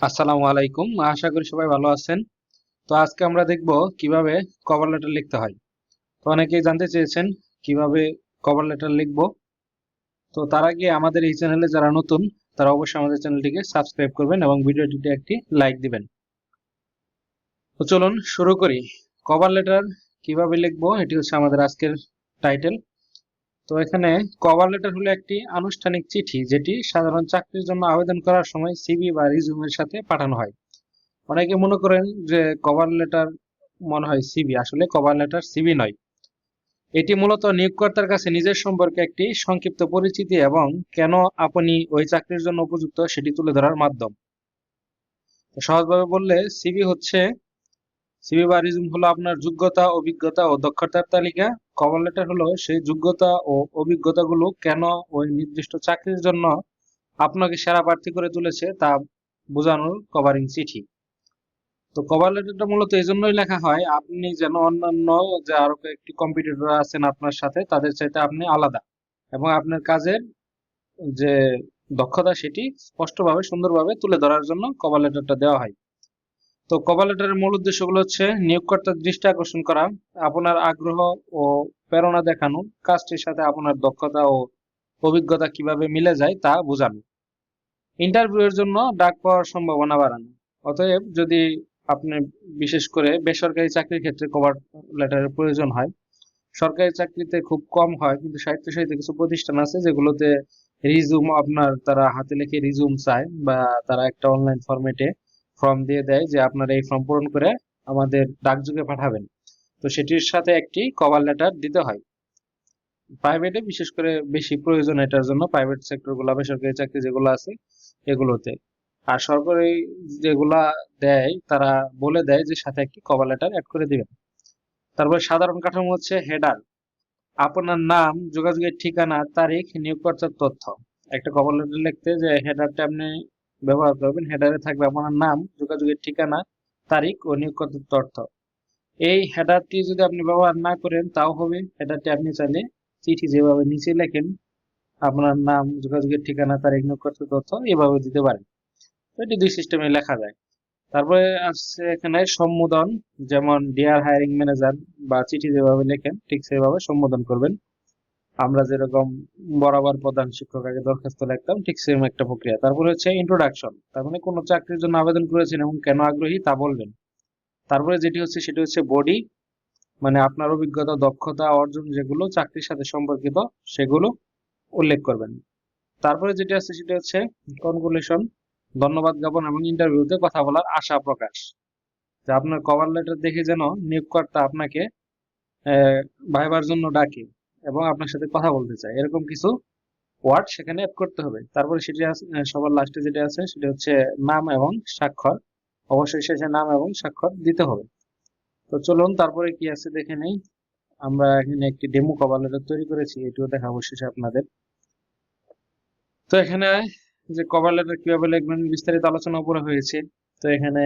আসসালামু আলাইকুম। আশা করি সবাই ভালো আছেন। তো আজকে আমরা দেখব কীভাবে কভার লেটার লিখতে হয়। তো অনেকেই জানতে চেয়েছেন কীভাবে কভার লেটার লিখব। তো তার আগে আমাদের এই চ্যানেলে যারা নতুন, তারা অবশ্যই আমাদের চ্যানেলটিকে সাবস্ক্রাইব করবেন এবং ভিডিওটিতে একটি লাইক দিবেন। তো চলুন শুরু করি। কভার লেটার কীভাবে লিখব, এটি হচ্ছে আমাদের আজকের টাইটেল তো এখানে কভার লেটার হলো একটি আনুষ্ঠানিক চিঠি যেটি সাধারণ চাকরির জন্য আবেদন করার সময় সিভি বা রিজিউমের সাথে পাঠানো হয়। অনেকে মনে করেন যে কভার লেটার মনে হয় সিভি আসলে কভার লেটার সিভি নয়। এটি মূলত নিয়োগকর্তার কাছে নিজের সম্পর্কে একটি সংক্ষিপ্ত পরিচিতি এবং কেন আপনি ওই চাকরির জন্য উপযুক্ত সেটি তুলে ধরার মাধ্যম। সহজভাবে বললে সিভি হচ্ছে সিভি বা রিজিউম হলো আপনার যোগ্যতা, অভিজ্ঞতা ও দক্ষতার তালিকা। কভার লেটার হলো সেই যোগ্যতা ও অভিজ্ঞতাগুলো কেন ওই নির্দিষ্ট চাকরির জন্য আপনাকে সেরা প্রার্থী করে তুলেছে তা বোঝানোর কভারিং চিঠি। তো কভার লেটারটা মূলত এই জন্যই লেখা হয়, আপনি যেন অন্যান্য যে আরও কয়েকটি কম্পিটিটর আছেন আপনার সাথে, তাদের চাইতে আপনি আলাদা। এবং আপনার কাজের যে দক্ষতা সেটি স্পষ্টভাবে, সুন্দরভাবে তুলে ধরার জন্য কভার লেটারটা দেওয়া হয়। তো কভার লেটারের মূল উদ্দেশ্য উদ্দেশ্যগুলো হচ্ছে নিয়োগকর্তার দৃষ্টি আকর্ষণ করা, আপনার আগ্রহ ও প্রেরণা দেখানো, কাজটির সাথে আপনার দক্ষতা ও অভিজ্ঞতা কীভাবে মিলে যায় তা বোঝানো ইন্টারভিউ এর জন্য ডাক পাওয়ার সম্ভাবনা বাড়ানো, অতএব যদি আপনি বিশেষ করে বেসরকারি চাকরির ক্ষেত্রে কভার লেটারের প্রয়োজন হয়, সরকারি চাকরিতে খুব কম হয়, কিন্তু সাহিত্য সাহিত্যে কিছু প্রতিষ্ঠান আছে যেগুলোতে রিজুম আপনার, তারা হাতে লিখে রিজুম চায় বা তারা একটা অনলাইন ফরম্যাটে ফর্ম দিয়ে দেয় যে আপনারা এই ফর্ম পূরণ করে আমাদের ডাকযোগে পাঠাবেন। তো সেটির সাথে একটি কভার লেটার দিতে হয়। প্রাইভেটে বিশেষ করে বেশি প্রয়োজন এটার জন্য প্রাইভেট সেক্টরগুলা, বেসরকারি চাকরি যেগুলো আছে, এগুলোতে। আর সরকারি যেগুলা দেয়, তারা বলে দেয় যে সাথে একটি কভার লেটার অ্যাড করে দিবেন। তারপরে সাধারণ কাঠামো হচ্ছে হেডার আপনার নাম, যোগাযোগের ঠিকানা, তারিখ, নিয়োগকর্তার তথ্য। একটা কভার লেটার লিখতে যে হেডারটা আপনি ব্যবহার করবেন হেডারে থাকবে আপনার নাম, যোগাযোগের ঠিকানা, তারিখ ও নিয়োগকর্তার তথ্য। এই হেডারটি যদি আপনি ব্যবহার না করেন, তাও হবে। হেডারটি আপনি চাইলে চিঠি যেভাবে নিচে লেখেন, আপনার নাম, যোগাযোগের ঠিকানা, তারিখ নিয়োগকর্তার তথ্য এভাবে দিতে পারেন। এটি দুই সিস্টেমে লেখা যায়। তারপরে আছে এখানে সম্বোধন, যেমন ডিয়ার হায়ারিং ম্যানেজার বা চিঠি যেভাবে লেখেন, ঠিক সেভাবে সম্বোধন করবেন। আমরা যেরকম বরাবর প্রধান শিক্ষক আগে দরখাস্ত লিখতাম, ঠিক সেম একটা প্রক্রিয়া। তারপরে হচ্ছে ইন্ট্রোডাকশন তার মানে কোনো চাকরির জন্য আবেদন করেছেন এবং কেন আগ্রহী তা বলবেন। তারপরে যেটি হচ্ছে সেটি হচ্ছে বডি মানে আপনার অভিজ্ঞতা, দক্ষতা, অর্জন যেগুলো, চাকরির সাথে সম্পর্কিত সেগুলো উল্লেখ করবেন। তারপরে যেটি আছে সেটি হচ্ছে কনক্লুশন ধন্যবাদ জ্ঞাপন এবং ইন্টারভিউতে কথা বলার আশা প্রকাশ। যে আপনার কভার লেটার দেখে যেন নিয়োগকর্তা আপনাকে ভাইবার জন্য ডাকে। এবং আপনার সাথে কথা বলতে চায় এরকম কিছু ওয়ার্ড সেখানে অ্যাড করতে হবে। তারপরে সেটি সবার লাস্টে যেটা আছে, সেটা হচ্ছে নাম এবং স্বাক্ষর। অবশ্যই শেষে নাম এবং স্বাক্ষর দিতে হবে। তো চলুন, তারপরে কি আছে দেখে নেই। আমরা এখানে একটি ডেমো কভার লেটার তৈরি করেছি, এটিও দেখাবো শেষে আপনাদের। তো এখানে যে কভার লেটার কীভাবে লিখবেন, বিস্তারিত আলোচনা উপরে হয়েছে। তো এখানে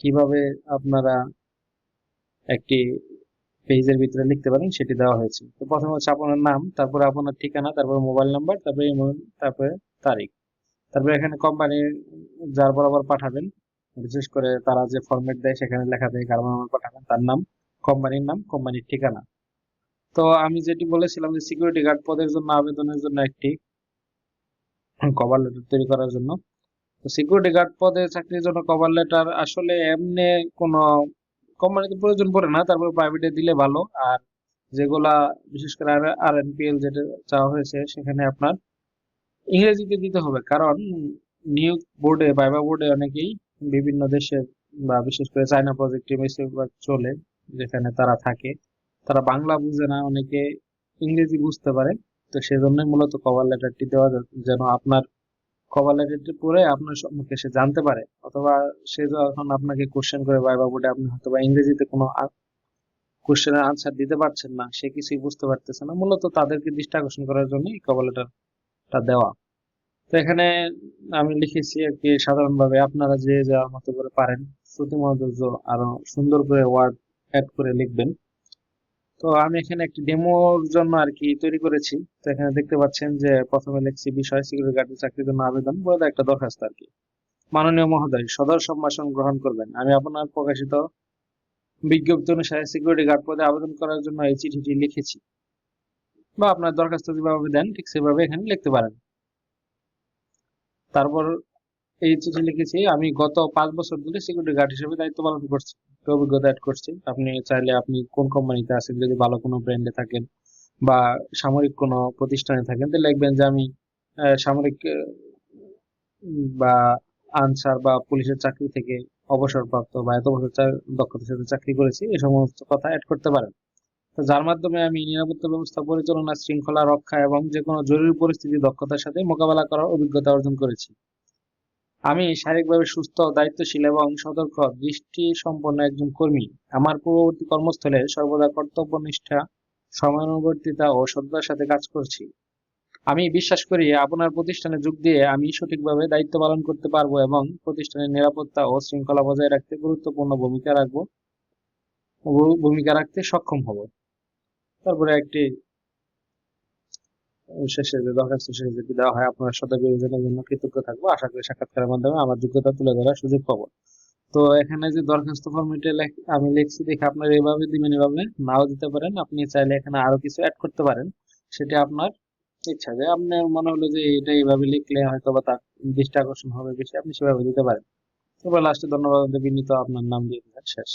কীভাবে আপনারা একটি পেজের ভিতরে লিখতে পারেন, সেটি দেওয়া হয়েছে। তো প্রথমে হচ্ছে আপনার নাম, তারপরে আপনার ঠিকানা, তারপরে মোবাইল নাম্বার, তারপরে তারপরে তারিখ। তারপরে এখানে কোম্পানির যার বরাবর পাঠাবেন, বিশেষ করে তারা যে ফরম্যাট দেয় সেখানে লেখা দেয় কার নাম্বার পাঠাবেন, তার নাম কোম্পানির নাম কোম্পানির ঠিকানা। তো আমি যেটি বলেছিলাম যে সিকিউরিটি গার্ড পদের জন্য আবেদনের জন্য একটি কভার লেটার তৈরি করার জন্য। তো সিকিউরিটি গার্ড পদে চাকরির জন্য কভার লেটার আসলে এমনি কোনো কোম্পানিতে প্রয়োজন পড়ে না, তারপরে প্রাইভেটে দিলে ভালো। আর যেগুলা, বিশেষ করে আর আর এনপিএল যেটা চাওয়া হয়েছে, সেখানে আপনার ইংরেজিতে দিতে হবে। কারণ নিয়োগ বোর্ডে বাইবা বোর্ডে অনেকেই বিভিন্ন দেশের বা বিশেষ করে চায়না প্রজেক্টে চলে, যেখানে তারা থাকে। তারা বাংলা বুঝে না, অনেকে ইংরেজি বুঝতে পারে। তো সেজন্যই মূলত কভার লেটারটি দেওয়া, যেন আপনার কভার লেটারটি পড়ে আপনার সম্মুখে সে জানতে পারে। অথবা সে যখন আপনাকে কোশ্চেন করে বাইবা বোর্ডে আপনি হয়তো বা ইংরেজিতে কোনো কোশ্চেনের আনসার দিতে পারছেন না। সে কিছুই বুঝতে পারতেছে না। মূলত তাদেরকে দৃষ্টি আকর্ষণ করার জন্য এই কভার লেটারটা দেওয়া। তো এখানে আমি লিখেছি আর কি, সাধারণভাবে আপনারা যে যাওয়ার মতো করে পারেন শ্রুতি আরও সুন্দর করে ওয়ার্ড অ্যাড করে লিখবেন। তো আমি এখানে একটি ডেমোর জন্য আর কি তৈরি করেছি। তো এখানে দেখতে পাচ্ছেন যে প্রথমে লিখছি বিষয় সিকিউরিটি গার্ডের চাকরির জন্য আবেদন বলে একটা দরখাস্ত আর কি মাননীয় মহোদয়, সদর সম্ভাষণ গ্রহণ করবেন। আমি আপনার প্রকাশিত বিজ্ঞপ্তি অনুসারে সিকিউরিটি গার্ড পদে আবেদন করার জন্য এই চিঠিটি লিখেছি। বা আপনার দরখাস্ত যেভাবে দেন, ঠিক সেভাবে এখানে লিখতে পারেন। তারপর এই চিঠি লিখেছি, আমি গত পাঁচ বছর ধরে সিকিউরিটি গার্ড হিসেবে দায়িত্ব পালন করছি অভিজ্ঞতা অ্যাড করছি। আপনি চাইলে আপনি কোন কোম্পানিতে আছেন, যদি ভালো কোনো ব্র্যান্ডে থাকেন বা সামরিক কোনো প্রতিষ্ঠানে থাকেন, তাহলে লিখবেন যে আমি সামরিক বা আনসার বা পুলিশের চাকরি থেকে অবসরপ্রাপ্ত বা এত বছর দক্ষতার সাথে চাকরি করেছি এই সমস্ত কথা অ্যাড করতে পারেন। তো যার মাধ্যমে আমি নিরাপত্তা ব্যবস্থা, পরিচালনা, শৃঙ্খলা রক্ষা এবং যে কোনো জরুরি পরিস্থিতি দক্ষতার সাথে মোকাবেলা করার অভিজ্ঞতা অর্জন করেছি। আমি শারীরিকভাবে সুস্থ, দায়িত্বশীল এবং সতর্ক, দৃষ্টি সম্পন্ন একজন কর্মী। আমার পূর্ববর্তী কর্মস্থলে সর্বদা কর্তব্যনিষ্ঠা সময়ানুবর্তিতা ও শ্রদ্ধার সাথে কাজ করছি। আমি বিশ্বাস করি আপনার প্রতিষ্ঠানে যোগ দিয়ে আমি সঠিকভাবে দায়িত্ব পালন করতে পারব এবং প্রতিষ্ঠানের নিরাপত্তা ও শৃঙ্খলা বজায় রাখতে গুরুত্বপূর্ণ ভূমিকা রাখব ভূমিকা রাখতে সক্ষম হব। তারপরে একটি শেষে যে দরখাস্ত শেষে দেওয়া হয়, আপনার সাথে বিবেচনার জন্য কৃতজ্ঞ থাকব। আশা করি সাক্ষাৎকারের মাধ্যমে আমার যোগ্যতা তুলে ধরার সুযোগ পাবো। তো এখানে যে দরখাস্ত ফর্মেটে আমি লিখছি, দেখে আপনার এইভাবে দিবেন এভাবে নাও দিতে পারেন। আপনি চাইলে এখানে আরও কিছু অ্যাড করতে পারেন। সেটা আপনার ইচ্ছা যে আপনার মনে হলো যে এটা এইভাবে লিখলে হয়তো বা তার দৃষ্টি আকর্ষণ হবে বেশি, আপনি সেভাবে দিতে পারেন। এবার লাস্টে ধন্যবাদ বিনীত আপনার নাম দিয়ে দিলেন শেষ।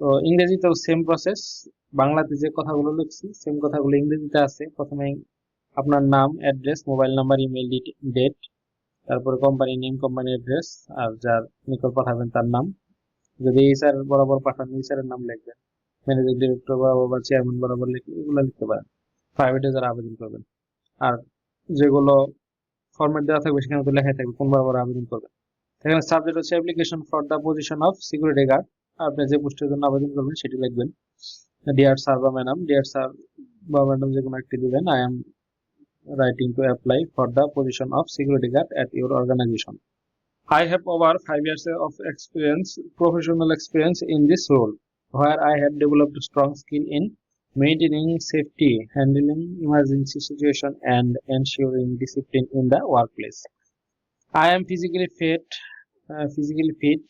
তো ইংরেজিতেও সেম প্রসেস বাংলাতে যে কথাগুলো লিখছি সেম কথাগুলো ইংরেজিতে আছে। প্রথমে আপনার নাম address mobile number email date তারপরে কোম্পানি নেম কোম্পানি অ্যাড্রেস আর যার নিকট পাঠাবেন তার নাম। যদি এইচআর বরাবর পাঠান এইচআর নাম লিখবেন। ম্যানেজিং ডিরেক্টর বরাবর বা চেয়ারম্যান বরাবর লিখে এগুলো লিখতে পারেন। প্রাইভেটে যারা আবেদন করবেন। আর যেগুলো ফরম্যাট দেওয়া থাকবে সেখানে তো লেখাই থাকবে, কোন বরাবর আবেদন করবেন। সেখানে সাবজেক্ট হচ্ছে application for the position of security guard আপনি যে পোস্টের জন্য আবেদন করবেন, সেটি লিখবেন। ডিয়ার স্যার বা ম্যাডাম ডিয়ার স্যার বা ম্যাডাম যে কোনো একটি দিবেন I am writing to apply for the position of security guard at your organization. I have over five years of experience, professional experience in this role, where I have developed strong skill in maintaining safety, handling emergency situation, and ensuring discipline in the workplace. I am physically fit, uh, physically fit,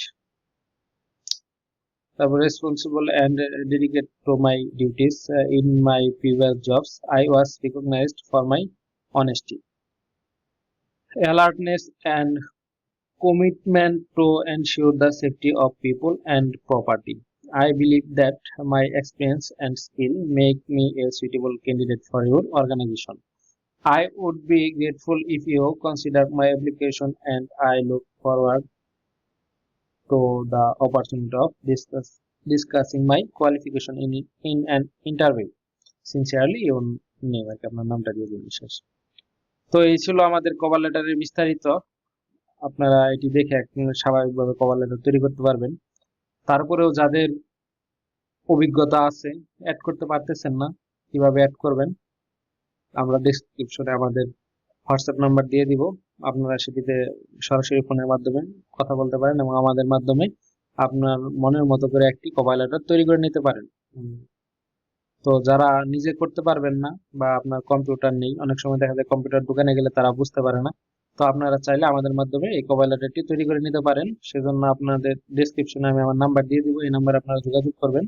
responsible and dedicated to my duties uh, in my previous jobs. I was recognized for my honesty, alertness, and commitment to ensure the safety of people and property. I believe that my experience and skill make me a suitable candidate for your organization. I would be grateful if you consider my application and I look forward to the opportunity of discuss, discussing my qualification in, in an interview. Sincerely, your name, আর কি আপনার নামটা দিয়ে দিন শেষ তো এই ছিল আমাদের কভার লেটারের বিস্তারিত। আপনারা এটি দেখে স্বাভাবিকভাবে কভার লেটার তৈরি করতে পারবেন। তারপরেও যাদের অভিজ্ঞতা আছে অ্যাড করতে পারতেছেন না, কীভাবে অ্যাড করবেন, আমরা ডেসক্রিপশনে আমাদের হোয়াটসঅ্যাপ নাম্বার দিয়ে দিব। আপনারা সেটিতে সরাসরি ফোনের মাধ্যমে কথা বলতে পারেন এবং আমাদের মাধ্যমে আপনার মনের মতো করে একটি কভার লেটার তৈরি করে নিতে পারেন। তো যারা নিজে করতে পারবেন না বা আপনার কম্পিউটার নেই, অনেক সময় দেখা যায় কম্পিউটার দোকানে গেলে তারা বুঝতে পারে না। তো আপনারা চাইলে আমাদের মাধ্যমে এই কভার লেটারটি তৈরি করে নিতে পারেন। সেজন্য আপনাদের ডেসক্রিপশনে আমি আমার নাম্বার দিয়ে দিব, এই নাম্বারে আপনারা যোগাযোগ করবেন।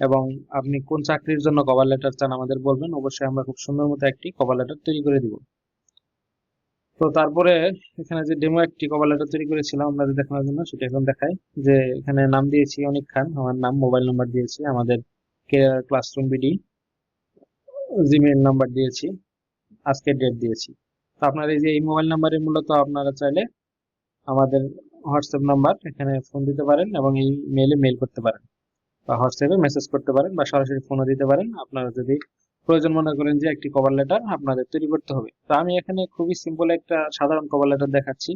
এবং আপনি কোন চাকরির জন্য কভার লেটার চান আমাদের বলবেন, অবশ্যই আমরা খুব সুন্দর মতো একটি কভার লেটার তৈরি করে দিব। তো তারপরে এখানে যে ডেমো একটি কভার লেটার তৈরি করেছিলাম আপনাদের দেখানোর জন্য, সেটা এখন দেখাই। যে এখানে নাম দিয়েছি অনিক খান, আমার নাম মোবাইল নাম্বার দিয়েছি, আমাদের career classroom BD Gmail number দিয়েছি। আজকের ডেট দিয়েছি। তো আপনার এই যে এই মোবাইল নাম্বারে মূলত আপনারা চাইলে আমাদের হোয়াটসঅ্যাপ নাম্বার এখানে ফোন দিতে পারেন এবং এই মেইলে মেইল করতে পারেন। বা হোয়াটসঅ্যাপে মেসেজ করতে পারেন বা সরাসরি ফোনও দিতে পারেন। আপনারা যদি প্রয়োজন মনে করেন যে একটি কভার লেটার আপনাদের তৈরি করতে হবে। তো আমি এখানে খুবই সিম্পল একটা সাধারণ কভার লেটার দেখাচ্ছি।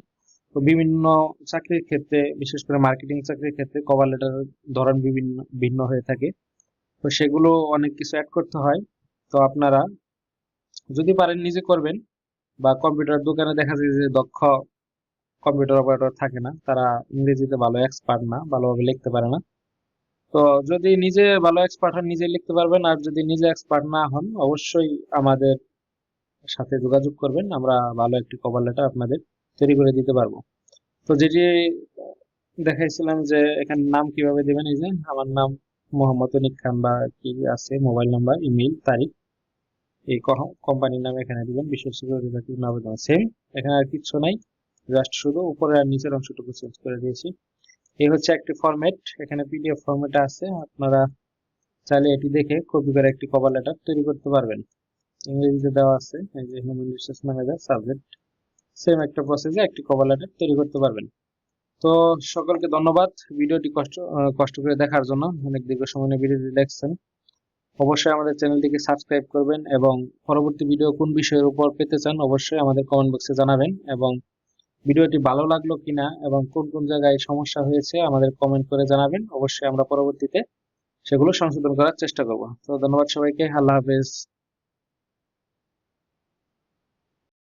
তো বিভিন্ন চাকরির ক্ষেত্রে, বিশেষ করে মার্কেটিং চাকরির ক্ষেত্রে কভার লেটার ধরন বিভিন্ন ভিন্ন হয়ে থাকে। তো সেগুলো অনেক কিছু অ্যাড করতে হয়। তো আপনারা যদি পারেন নিজে করবেন বা কম্পিউটার দোকানে দেখা যায় যে দক্ষ কম্পিউটার অপারেটর থাকে না, তারা ইংরেজিতে ভালো এক্সপার্ট না, ভালোভাবে লিখতে পারে না। তো যদি নিজে ভালো এক্সপার্ট হন, নিজে লিখতে পারবেন। আর যদি নিজে এক্সপার্ট না হন, অবশ্যই আমাদের সাথে যোগাযোগ করবেন। আমরা ভালো একটি কভার লেটার আপনাদের তৈরি করে দিতে পারব। তো যেটি দেখাইছিলাম যে এখানে নাম কীভাবে দিবেন, এই যে আমার নাম মোহাম্মদ অনিক খান বা কি আছে? মোবাইল নাম্বার ইমেল তারিখ। এই কোম্পানির নাম এখানে দিবেন। সিকিউরিটি নাম সেম এখানে আর কিছু নাই। জাস্ট শুধু উপরে আর নিচের অংশটুকু চেঞ্জ করে দিয়েছি। এই হচ্ছে একটি ফরম্যাট এখানে পিডিএফ ফরম্যাটে আছে। আপনারা চাইলে এটি দেখে কপি করে একটি কভার লেটার তৈরি করতে পারবেন। ইংরেজিতে দেওয়া আছে। এই human resource manager subject same একটা প্রসেসে একটি কভার লেটার তৈরি করতে পারবেন। তো সকলকে ধন্যবাদ। ভিডিওটি কষ্ট কষ্ট করে দেখার জন্য। অনেক দীর্ঘ সময় নিয়ে ভিডিওটি দেখছেন। অবশ্যই আমাদের চ্যানেলটিকে সাবস্ক্রাইব করবেন এবং পরবর্তী ভিডিও কোন বিষয়ের উপর পেতে চান অবশ্যই আমাদের কমেন্ট বক্সে জানাবেন এবং ভিডিওটি ভালো লাগল কিনা এবং কোন কোন জায়গায় সমস্যা হয়েছে আমাদের কমেন্ট করে জানাবেন। অবশ্যই আমরা পরবর্তীতে সেগুলো সংশোধন করার চেষ্টা করব। তো ধন্যবাদ সবাইকে। আল্লাহ হাফেজ।